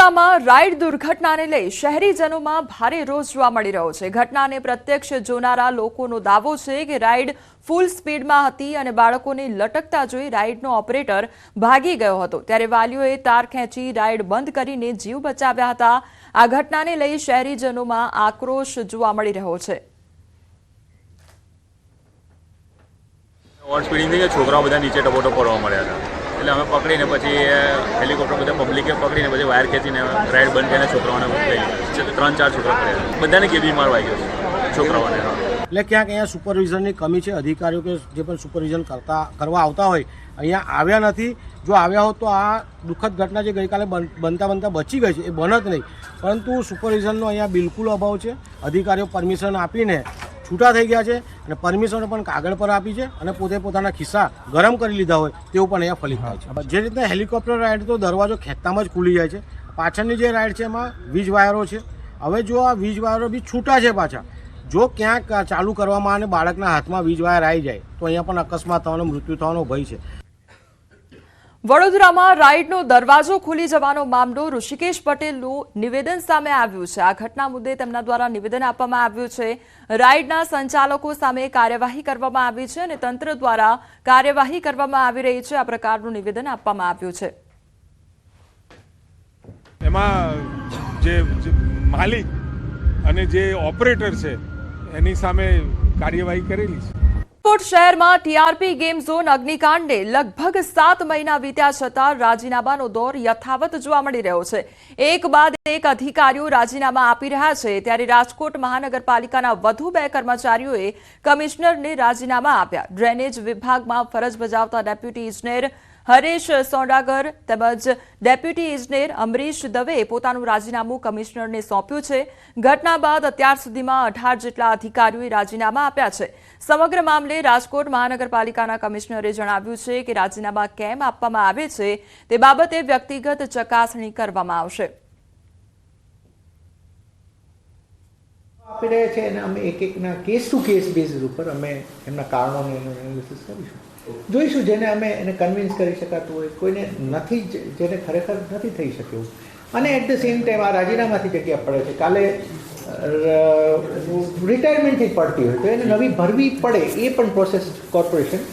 વડોદરામાં રાઈડ દુર્ઘટનાને લઈ શહેરીજનોમાં ભારે રોષ જોવા મળી રહ્યો છે. ઘટનાને પ્રત્યક્ષ જોનારા લોકોનો દાવો છે કે રાઇડ ફૂલ સ્પીડમાં હતી અને બાળકોને લટકતા જોઈ રાઇડનો ઓપરેટર ભાગી ગયો હતો. ત્યારે વાલીઓએ તાર ખેંચી રાઇડ બંધ કરીને જીવ બચાવ્યા હતા. આ ઘટનાને લઈ શહેરીજનોમાં આક્રોશ જોવા મળી રહ્યો છે. ઓવર સ્પીડિંગ થઈ છોકરાઓ બધા નીચે ટપોટો પડવા મળ્યા હતા. એટલે અમે પકડીને પછી હેલિકોપ્ટર બધા પબ્લિકે પકડીને પછી વાયર ખેંચીને રાઈડ બંધ કરીને છોકરાઓને લઈ ત્રણ ચાર છોકરા પડ્યા બધાને કેબી બીમાર વાગ્યો છે, છોકરાઓને. એટલે ક્યાંક અહીંયા સુપરવિઝનની કમી છે, અધિકારીઓ કે જે પણ સુપરવિઝન કરતા, કરવા આવતા હોય, અહીંયા આવ્યા નથી. જો આવ્યા હોત તો આ દુઃખદ ઘટના જે ગઈકાલે બન- બનતા બનતા બચી ગઈ છે, એ બનત નહીં. પરંતુ સુપરવિઝનનો અહીંયા બિલકુલ અભાવ છે. અધિકારીઓ પરમિશન આપીને છૂટા થઈ ગયા છે અને પરમિશન પણ કાગળ પર આપી છે અને પોતે પોતાના ખિસ્સા ગરમ કરી લીધા હોય તેવું પણ અહીંયા ફલિત થાય છે. જે રીતના હેલિકોપ્ટર રાઇડ તો દરવાજો ખેંચતામાં જ ખુલી જાય છે. પાછળની જે રાઇડ છે એમાં વીજ વાયરો છે. હવે જો આ વીજ વાયરો બી છૂટા છે પાછા, જો ક્યાંક ચાલુ કરવામાં અને બાળકના હાથમાં વીજ વાયર આવી જાય, તો અહીંયા પણ અકસ્માત થવાનો, મૃત્યુ થવાનો ભય છે. વડોદરામાં રાઇડનો દરવાજો ખુલી જવાનો મામલો ઋષિકેશ પટેલનું નિવેદન સામે આવ્યું છે. આ ઘટના મુદ્દે તેમના દ્વારા નિવેદન આપવામાં આવ્યું છે. રાઈડના સંચાલકો સામે કાર્યવાહી કરવામાં આવી છે અને તંત્ર દ્વારા કાર્યવાહી કરવામાં આવી રહી છે. આ પ્રકારનું નિવેદન આપવામાં આવ્યું છે. એમાં જે માલિક અને જે ઓપરેટર છે, એની સામે કાર્યવાહી કરેલી છે. રાજકોટ શહેરમાં ટીઆરપી ગેમ ઝોન અગ્નિકાંડે લગભગ સાત મહિના વીત્યા છતાં રાજીનામાનો દોર યથાવત જોવા મળી રહ્યો છે. એક બાદ એક અધિકારીઓ રાજીનામા આપી રહ્યા છે. ત્યારે રાજકોટ મહાનગરપાલિકાના વધુ બે કર્મચારીઓએ કમિશનરને રાજીનામા આપ્યા. ડ્રેનેજ વિભાગમાં ફરજ બજાવતા ડેપ્યુટી ઇજનેર હરેશ સોડાગર તેમજ ડેપ્યુટી ઇજનેર અમરીશ દવેએ પોતાનું રાજીનામું કમિશનરને સોંપ્યું છે. ઘટના બાદ અત્યાર સુધીમાં અઢાર જેટલા અધિકારીઓએ રાજીનામા આપ્યા છે. સમગ્ર મામલે રાજકોટ મહાનગરપાલિકાના કમિશનરે જણાવ્યું છે કે રાજીનામા કેમ આપવામાં આવે છે તે બાબતે વ્યક્તિગત ચકાસણી કરવામાં આવશે. આપી રહ્યા છે અને અમે એક એકના કેસ ટુ કેસ બેઝ ઉપર અમે એમના કારણોને એનાલિસિસ કરીશું. જોઈશું જેને અમે એને કન્વિન્સ કરી શકાતું હોય. કોઈને નથી જેને ખરેખર નથી થઈ શક્યું. અને એટ ધ સેમ ટાઈમ આ રાજીનામાથી જગ્યા પડે છે. કાલે રિટાયરમેન્ટથી પડતી હોય. તો એને નવી ભરવી પડે એ પણ પ્રોસેસ કોર્પોરેશન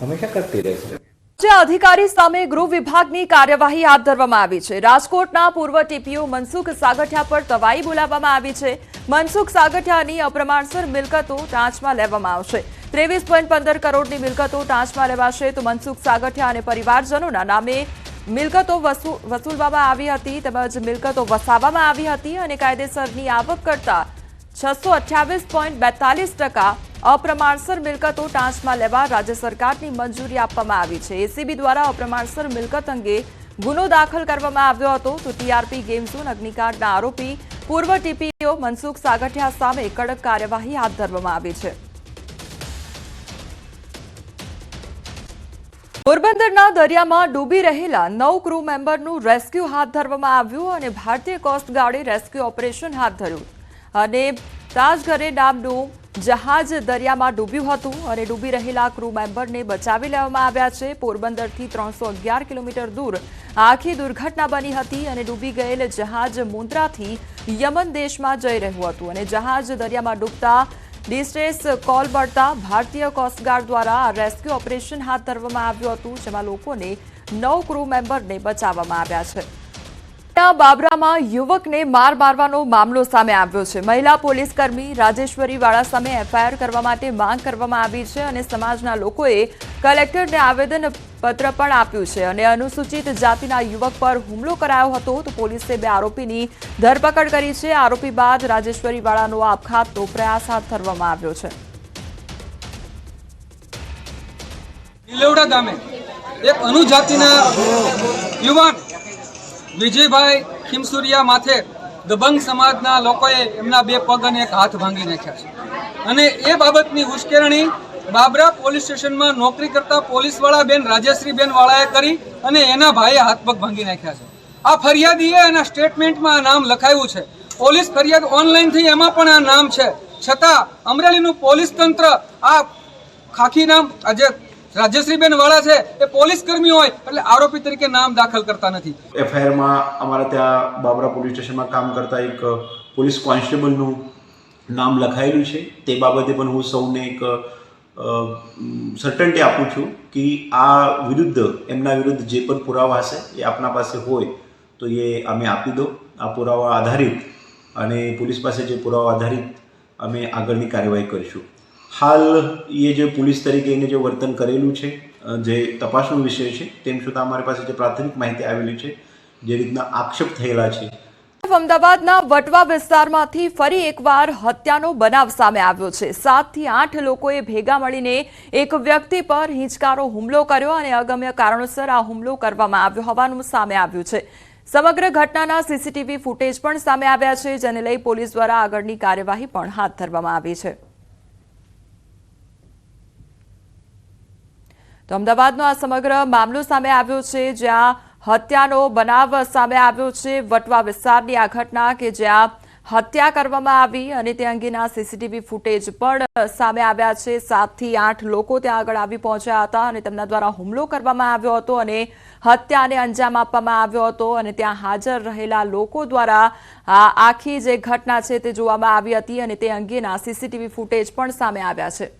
હંમેશા કરતી રહેશે જે અધિકારી સામે ગૃહ વિભાગની કાર્યવાહી હાથ ધરવામાં આવી છે. રાજકોટના પૂર્વ ટીપીઓ મનસુખ સાગઠિયા પર તવાઈ બોલાવવામાં આવી છે. મનસુખ સાગઠિયાની અપ્રમાણસર મિલકતો ટાંચમાં લેવામાં આવશે. ત્રેવીસ પોઈન્ટ પંદર કરોડની મિલકતો ટાંચમાં લેવાશે તો મનસુખ સાગઠિયા અને પરિવારજનોના નામે મિલકતો વસૂ- વસૂલવામાં આવી હતી તેમજ મિલકતો વસાવવામાં આવી હતી અને કાયદેસરની આવક કરતા છસો અઠ્યાવીસ પોઈન્ટ બેતાલીસ ટકા અપ્રમાણસર મિલકતો ટાંચમાં લેવા રાજ્ય સરકારની મંજૂરી આપવામાં આવી છે. એસીબી દ્વારા અપ્રમાણસર મિલકત અંગે ગુનો દાખલ કરવામાં આવ્યો હતો તો ટીઆરપી ગેમ ઝોન અગ્નિકાંડના આરોપી પૂર્વ ટીપીઓ મનસુખ સાગઠિયા સામે કડક કાર્યવાહી હાથ ધરવામાં આવી છે. પોરબંદરના દરિયામાં ડૂબી રહેલા નવ ક્રૂ મેમ્બરનું રેસ્ક્યુ હાથ ધરવામાં આવ્યું અને ભારતીય કોસ્ટગાર્ડે રેસ્ક્યુ ઓપરેશન હાથ ધર્યું. અને તાજગરે નામનું જહાજ દરિયામાં ડૂબ્યું હતું અને ડૂબી રહેલા ક્રૂ મેમ્બરને બચાવી લેવામાં આવ્યા છે. પોરબંદરથી ત્રણસો અગિયાર કિલોમીટર દૂર આખી દુર્ઘટના બની હતી અને ડૂબી ગયેલ જહાજ મુન્દ્રાથી યમન દેશમાં જઈ રહ્યું હતું અને જહાજ દરિયામાં ડૂબતા ડિસ્ટ્રેસ કોલ મળતા ભારતીય કોસ્ટગાર્ડ દ્વારા રેસ્ક્યુ ઓપરેશન હાથ ધરવામાં આવ્યું હતું, જેમાં લોકોને નવ ક્રૂ મેમ્બરને બચાવવામાં આવ્યા છે. ના બાબરામાં યુવકને માર મારવાનો મામલો સામે આવ્યો છે. મહિલા પોલીસ કર્મી રાજેશ્વરી વાળા સામે એફઆઈઆર કરવા માટે માંગ કરવામાં આવી છે અને સમાજના લોકોએ કલેક્ટરને આવેદન પત્ર પણ આપ્યું છે અને અનુસૂચિત જાતિના યુવક પર હુમલો કરાયો હતો તો પોલીસે બે આરોપીની ધરપકડ કરી છે. આરોપી બાદ રાજેશ્વરી વાળાનો આપઘાતનો પ્રયાસ હાથ ધરવામાં આવ્યો છે. એક અનુજાતિના યુવાન વિજયભાઈ ખીમસુરિયા માથે દબંગ સમાજના લોકોએ એમના બે પગ અને એક હાથ ભાંગી નાખ્યા છે. અને એ બાબતની ઉશ્કેરણી બાબરા પોલીસ સ્ટેશનમાં નોકરી કરતા પોલીસવાળા બેન રાજેશ્રી બેન વાળાએ કરી અને એના ભાઈએ હાથ પગ ભાંગી નાખ્યા છે. આ ફરિયાદીએ એના સ્ટેટમેન્ટમાં આ નામ લખાયું છે. પોલીસ ફરિયાદ ઓનલાઈન થઈ એમાં પણ આ નામ છે. છતાં અમરેલીનું પોલીસ તંત્ર આ ખાખી નામ આજે રાજ્યશ્રીબેન વાળા છે, એ પોલીસ કર્મી હોય, એટલે આરોપી તરીકે નામ દાખલ કરતા નથી. એફઆઈઆરમાં અમારા ત્યાં બાબરા પોલીસ સ્ટેશનમાં કામ કરતા એક પોલીસ કોન્સ્ટેબલનું નામ લખાયેલું છે. તે બાબતે પણ હું સૌને એક સર્ટન્ટી આપું છું કે આ વિરુદ્ધ, એમના વિરુદ્ધ જે પણ પુરાવા હશે, એ આપના પાસે હોય, તો એ અમે આપી દો. આ પુરાવા આધારિત અને પોલીસ પાસે જે પુરાવા આધારિત અમે આગળની કાર્યવાહી કરીશું. હાલ એ જે પોલીસ તરીકે એને જે વર્તન કરેલું છે જે તપાસનો વિષય છે, તેમ છતાં અમારી પાસે જે પ્રાથમિક માહિતી આવેલી છે, જે રીતના આક્ષેપ થયેલા છે. અમદાવાદના વટવા વિસ્તારમાંથી ફરી એકવાર હત્યાનો બનાવ સામે આવ્યો છે. સાતથી આઠ લોકોએ ભેગા મળીને એક વ્યક્તિ પર હિંચકારો હુમલો કર્યો અને અગમ્ય કારણોસર આ હુમલો કરવામાં આવ્યો હોવાનું સામે આવ્યું છે. સમગ્ર ઘટનાના સીસીટીવી ફૂટેજ પણ સામે આવ્યા છે, જેને લઈ પોલીસ દ્વારા આગળની કાર્યવાહી પણ હાથ ધરવામાં આવી છે. તો અમદાવાદનો આ સમગ્ર મામલો સામે આવ્યો છે, જ્યાં હત્યાનો બનાવ સામે આવ્યો છે. વટવા વિસ્તારની આ ઘટના કે જ્યાં હત્યા કરવામાં આવી અને તે અંગેના સીસીટીવી ફૂટેજ પણ સામે આવ્યા છે. સાતથી આઠ લોકો ત્યાં આગળ આવી પહોંચ્યા હતા અને તેમના દ્વારા હુમલો કરવામાં આવ્યો હતો અને હત્યાને અંજામ આપવામાં આવ્યો હતો અને ત્યાં હાજર રહેલા લોકો દ્વારા આખી જે ઘટના છે તે જોવામાં આવી હતી અને તે અંગેના સીસીટીવી ફૂટેજ પણ સામે આવ્યા છે.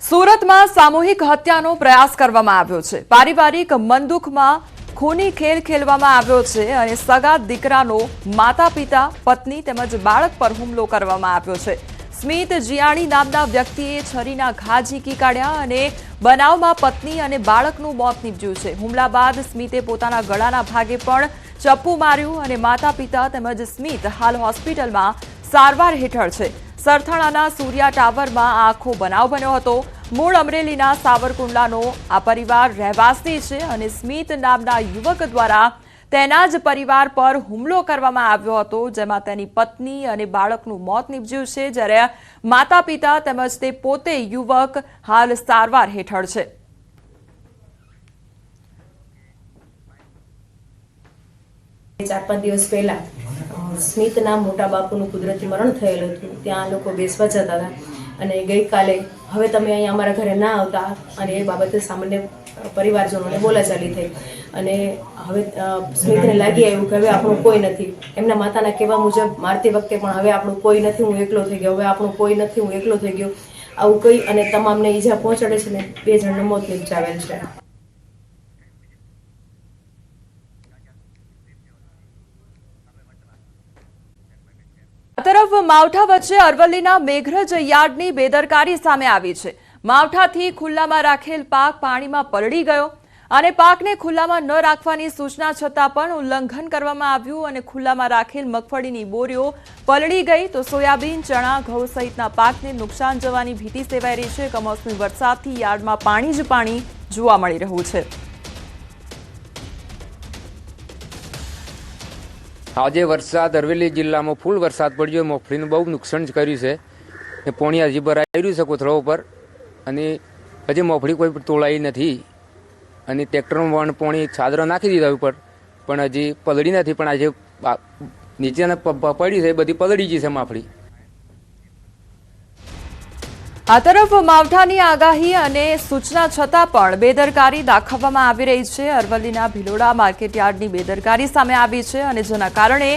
સુરતમાં સામૂહિક હત્યાનો પ્રયાસ કરવામાં આવ્યો છે. પારિવારિક મનદુખમાં ખૂની ખેલ ખેલવામાં આવ્યો છે અને સગા દીકરાનો માતા પિતા પત્ની તેમજ બાળક પર હુમલો કરવામાં આવ્યો છે. સ્મિત જીયાણી નામના વ્યક્તિએ છરીના ઘા ઝીકી કાઢ્યા અને બનાવમાં પત્ની અને બાળકનું મોત નીપજ્યું છે. હુમલા બાદ સ્મિતે પોતાના ગળાના ભાગે પણ ચપ્પુ માર્યું અને માતા પિતા તેમજ સ્મિત હાલ હોસ્પિટલમાં સારવાર હેઠળ છે. સરથાણાના સૂર્યા ટાવરમાં આખો બનાવ બન્યો હતો. મૂળ અમરેલીના સાવરકુંડલાનો આ પરિવાર રહેવાસી છે અને સ્મિત નામના યુવક દ્વારા તેના જ પરિવાર પર હુમલો કરવામાં આવ્યો હતો, જેમાં તેની પત્ની અને બાળકનું મોત નીપજ્યું છે, જ્યારે માતા પિતા તેમજ તે પોતે યુવક હાલ સારવાર હેઠળ છે. ચાર પાંચ દિવસ પહેલા સ્મિતના મોટા બાપુનું કુદરતી મરણ થયેલું હતું. ત્યાં લોકો બેસવા જતા હતા અને ગઈકાલે હવે તમે અહીંયા અમારા ઘરે ના આવતા અને એ બાબતે સામાન્ય પરિવારજનોને બોલાચાલી થઈ. અને હવે સ્મિતને લાગી આવ્યું કે હવે આપણું કોઈ નથી. એમના માતાના કહેવા મુજબ મારતી વખતે પણ હવે આપણું કોઈ નથી, હું એકલો થઈ ગયો. હવે આપણું કોઈ નથી, હું એકલો થઈ ગયો. આવું કહી અને તમામને ઈજા પહોંચાડે છે ને બે જણને મોત નિપજાવેલ છે. તરફ માવઠા વચ્ચે અરવલ્લીના મેઘરજ યાર્ડની બેદરકારી સામે આવી છે. માવઠાથી ખુલ્લામાં રાખેલ પાક પાણીમાં પલળી ગયો અને પાકને ખુલ્લામાં ન રાખવાની સૂચના છતાં પણ ઉલ્લંઘન કરવામાં આવ્યું અને ખુલ્લામાં રાખેલ મગફળીની બોરીઓ પલળી ગઈ તો સોયાબીન, ચણા, ઘઉં સહિતના પાકને નુકસાન જવાની ભીતિ સેવાઈ રહી છે. કમોસમી વરસાદથી યાર્ડમાં પાણી જ પાણી જોવા મળી રહ્યું છે. આજે વરસાદ અરવેલી જિલ્લામાં ફૂલ વરસાદ પડ્યો. મગફળીનું બહુ નુકસાન કર્યું છે. એ પોણી હજી ભરાઈ રહ્યું છે કોથળા ઉપર. અને હજી મગફળી કોઈ તોળાઈ નથી. અને ટ્રેક્ટરનું વણ પોણી છાદરો નાખી દીધા ઉપર. પણ હજી પલળી નથી. પણ આજે નીચેના પડી છે. બધી પલળી ગઈ છે માફળી. આ તરફ માવઠાની આગાહી અને સૂચના છતાં પણ બેદરકારી દાખવવામાં આવી રહી છે. અરવલ્લીના ભિલોડા માર્કેટયાર્ડની બેદરકારી સામે આવી છે અને જેના કારણે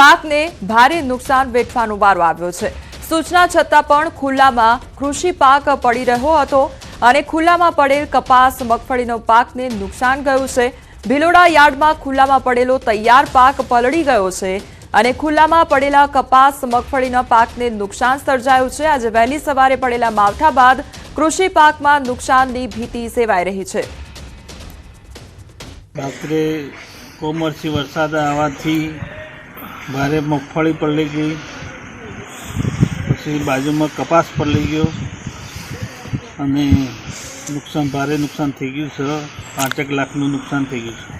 પાકને ભારે નુકસાન વેઠવાનો વારો આવ્યો છે. સૂચના છતાં પણ ખુલ્લામાં કૃષિ પાક પડી રહ્યો હતો અને ખુલ્લામાં પડેલ કપાસ, મગફળીનો પાકને નુકસાન ગયું છે. ભિલોડા યાર્ડમાં ખુલ્લામાં પડેલો તૈયાર પાક પલળી ગયો છે. અને ખુલ્લામાં પડેલા કપાસ, મગફળીના પાકને નુકસાન સર્જાયું છે. આજે વહેલી સવારે પડેલા માવઠા બાદ કૃષિ પાકમાં નુકસાનની ભીતિ સેવાઈ રહી છે. રાત્રે કોમરસી વરસાદ આવવાથી ભારે મગફળી પલળી ગઈ. પછી બાજુમાં કપાસ પલળી ગયો અને નુકસાન, ભારે નુકસાન થઈ ગયું છે. પાંચેક લાખનું નુકસાન થઈ ગયું છે.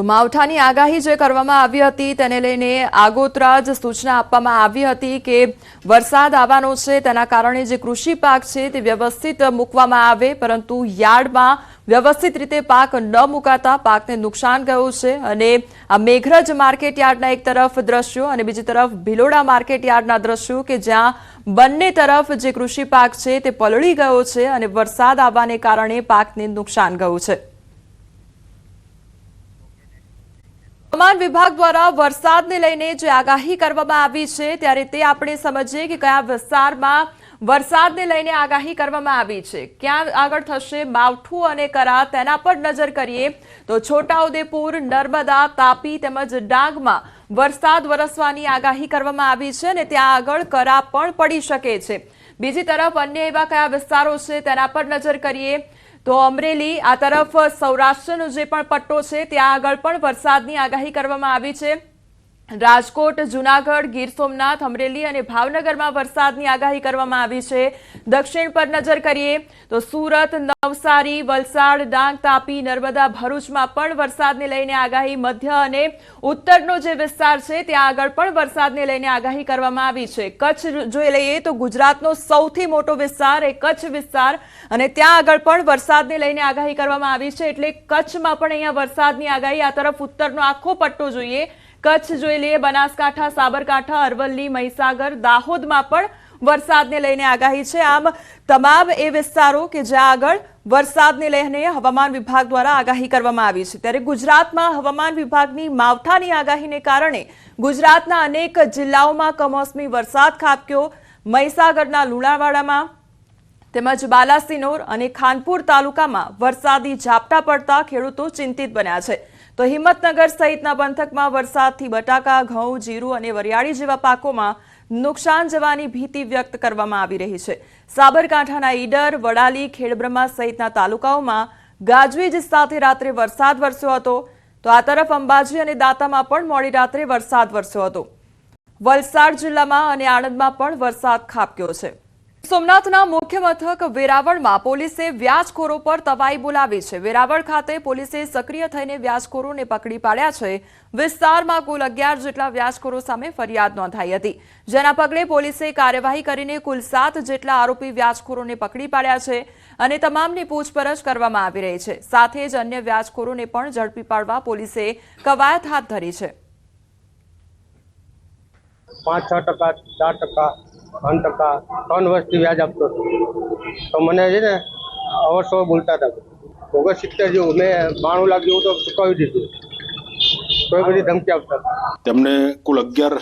તો માવઠાની આગાહી જે કરવામાં આવી હતી તેને લઈને આગોતરા જ સૂચના આપવામાં આવી હતી કે વરસાદ આવવાનો છે, તેના કારણે જે કૃષિ પાક છે તે વ્યવસ્થિત મૂકવામાં આવે, પરંતુ યાર્ડમાં વ્યવસ્થિત રીતે પાક ન મુકાતા પાકને નુકસાન ગયું છે અને આ મેઘરજ માર્કેટ યાર્ડના એક તરફ દ્રશ્યો અને બીજી તરફ ભિલોડા માર્કેટ યાર્ડના દ્રશ્યો કે જ્યાં બંને તરફ જે કૃષિ પાક છે તે પલળી ગયો છે અને વરસાદ આવવાને કારણે પાકને નુકસાન ગયું છે. હવામાન વિભાગ દ્વારા વરસાદને લઈને જે આગાહી કરવામાં આવી છે, ત્યારે તે આપણે સમજીએ કે કયા વિસ્તારમાં વરસાદને લઈને આગાહી કરવામાં આવી છે. ક્યાં આગળ થશે, માવઠું અને કરા તેના પર નજર કરીએ તો છોટાઉદેપુર, નર્મદા, તાપી તેમજ ડાંગમાં વરસાદ વરસવાની આગાહી કરવામાં આવી છે અને ત્યાં આગળ કરા પણ પડી શકે છે. બીજી તરફ અન્ય એવા કયા વિસ્તારો છે તેના પર નજર કરીએ તો અમરેલી, આ તરફ સૌરાષ્ટ્રનો જે પણ પટ્ટો છે, ત્યાં આગળ પણ વરસાદની આગાહી કરવામાં આવી છે. રાજકોટ, જુનાગઢ, ગીર સોમનાથ, અમરેલી અને ભાવનગરમાં વરસાદની આગાહી કરવામાં આવી છે. દક્ષિણ પર નજર કરીએ તો સુરત, નવસારી, વલસાડ, ડાંગ, તાપી, નર્મદા, ભરૂચમાં પણ વરસાદને લઈને આગાહી મધ્ય અને ઉત્તરનો જે વિસ્તાર છે, ત્યાં આગળ પણ વરસાદને લઈને આગાહી કરવામાં આવી છે. કચ્છ જોઈ લઈએ તો ગુજરાતનો સૌથી મોટો વિસ્તાર એ કચ્છ વિસ્તાર અને ત્યાં આગળ પણ વરસાદને લઈને આગાહી કરવામાં આવી છે. એટલે કચ્છમાં પણ અહીંયા વરસાદની આગાહી આ તરફ ઉત્તરનો આખો પટ્ટો જોઈએ. કચ્છ જોઈ લઈએ, બનાસકાંઠા, સાબરકાંઠા, અરવલ્લી, મહીસાગર, દાહોદમાં પણ વરસાદને લઈને આગાહી છે. આમ તમામ એ વિસ્તારો કે જ્યાં આગળ વરસાદને લઈને હવામાન વિભાગ દ્વારા આગાહી કરવામાં આવી છે. ત્યારે ગુજરાતમાં હવામાન વિભાગની માવઠાની આગાહીને કારણે ગુજરાતના અનેક જિલ્લાઓમાં કમોસમી વરસાદ ખાબક્યો. મહીસાગરના લુણાવાડામાં તેમજ બાલાસિનોર અને ખાનપુર તાલુકામાં વરસાદી ઝાપટા પડતા ખેડૂતો ચિંતિત બન્યા છે. તો હિંમતનગર સહિતના પંથકમાં વરસાદથી બટાકા, ઘઉં, જીરું અને વરિયાળી જેવા પાકોમાં નુકસાન જવાની ભીતિ વ્યક્ત કરવામાં આવી રહી છે. સાબરકાંઠાના ઈડર, વડાલી, ખેડબ્રહ્મા સહિતના તાલુકાઓમાં ગાજવીજ સાથે રાત્રે વરસાદ વરસ્યો હતો. તો આ તરફ અંબાજી અને દાંતામાં પણ મોડી રાત્રે વરસાદ વરસ્યો હતો. વલસાડ જિલ્લામાં અને આણંદમાં પણ વરસાદ ખાબક્યો છે. સોમનાથના મુખ્ય મથક વેરાવળમાં પોલીસે વ્યાજખોરો પર તવાઈ બોલાવી છે. વેરાવળ ખાતે પોલીસે સક્રિય થઈને વ્યાજખોરોને પકડી પાડ્યા છે. વિસ્તારમાં કુલ અગિયાર જેટલા વ્યાજખોરો સામે ફરિયાદ નોંધાઈ હતી. જેના પગલે પોલીસે કાર્યવાહી કરીને કુલ સાત જેટલા આરોપી વ્યાજખોરોને પકડી પાડ્યા છે અને તમામની પૂછપરછ કરવામાં આવી રહી છે. સાથે જ અન્ય વ્યાજખોરોને પણ ઝડપી પાડવા પોલીસે કવાયત હાથ ધરી છે. પાંચ છ ટકા, ચાર ટકા ત્રણ ટકા, ત્રણ વર્ષથી વ્યાજ આપતો હતો. તો મને છે ને અવસો બોલતા હતા. ઓગસ્ટ સિત્તેર જેવું, મેં બાણું લાખ જેવું તો ચૂકવી દીધું. કોઈ બધી ધમકી આપતા તેમને કુલ અગિયાર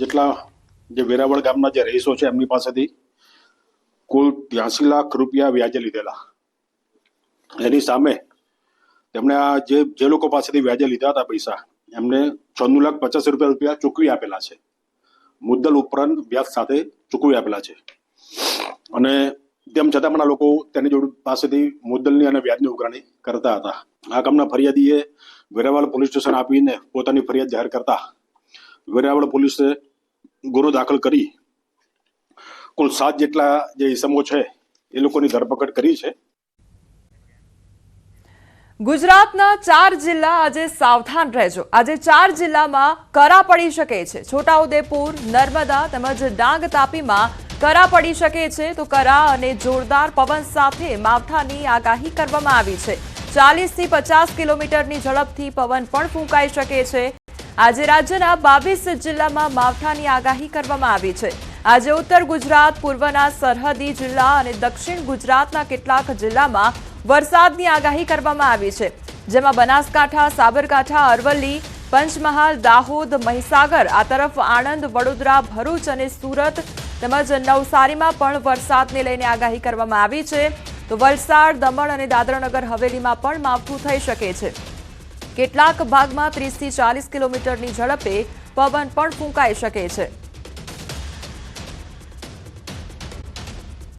જેટલા જે વેરાવળ ગામના જે રહીશો છે, એમની પાસેથી કુલ ત્યાસી લાખ રૂપિયા વ્યાજે લીધેલા. એની સામે તેમણે આ જે જે લોકો પાસેથી વ્યાજે લીધા હતા પૈસા, એમને છન્નું લાખ પચાસ રૂપિયા રૂપિયા ચૂકવી આપેલા છે. મુદ્દલ ઉપરાંત વ્યાજ સાથે ચૂકવી આપેલા છે. અને તેમ છતાં પણ આ લોકો તેની જોડે પાસેથી મુદ્દલની અને વ્યાજની ઉઘરાણી કરતા હતા. આ કામના ફરિયાદીએ વેરાવળ પોલીસ સ્ટેશન આપીને પોતાની ફરિયાદ જાહેર કરતા વેરાવળ પોલીસે ગુનો દાખલ કરી. કુલ સાત જેટલા જે ઇસમો છે, એ લોકોની ધરપકડ કરી છે. ગુજરાતના ચાર જિલ્લા આજે સાવધાન રહેજો. આજે ચાર જિલ્લામાં કરા પડી શકે છે. છોટાઉદેપુર, નર્મદા તેમજ ડાંગ તાપીમાં કરા પડી શકે છે. તો કરા અને જોરદાર પવન સાથે માવઠાની આગાહી કરવામાં આવી છે. ચાલીસથી પચાસ કિલોમીટરની ઝડપથી પવન પણ ફૂંકાઈ શકે છે. આજે રાજ્યના બાવીસ જિલ્લામાં માવઠાની આગાહી કરવામાં આવી છે. આજે ઉત્તર ગુજરાત, પૂર્વના સરહદી જિલ્લા અને દક્ષિણ ગુજરાતના કેટલાક જિલ્લામાં વરસાદની આગાહી કરવામાં આવી છે. જેમાં બનાસકાંઠા, સાબરકાંઠા, અરવલ્લી, પંચમહાલ, દાહોદ, મહીસાગર, આ તરફ આણંદ, વડોદરા, ભરૂચ અને સુરત તેમજ નવસારીમાં પણ વરસાદને લઈને આગાહી કરવામાં આવી છે. તો વલસાડ, દમણ અને દાદરાનગર હવેલીમાં પણ માવઠું થઈ શકે છે. કેટલાક ભાગમાં ત્રીસથી ચાલીસ કિલોમીટરની ઝડપે પવન પણ ફૂંકાઈ શકે છે.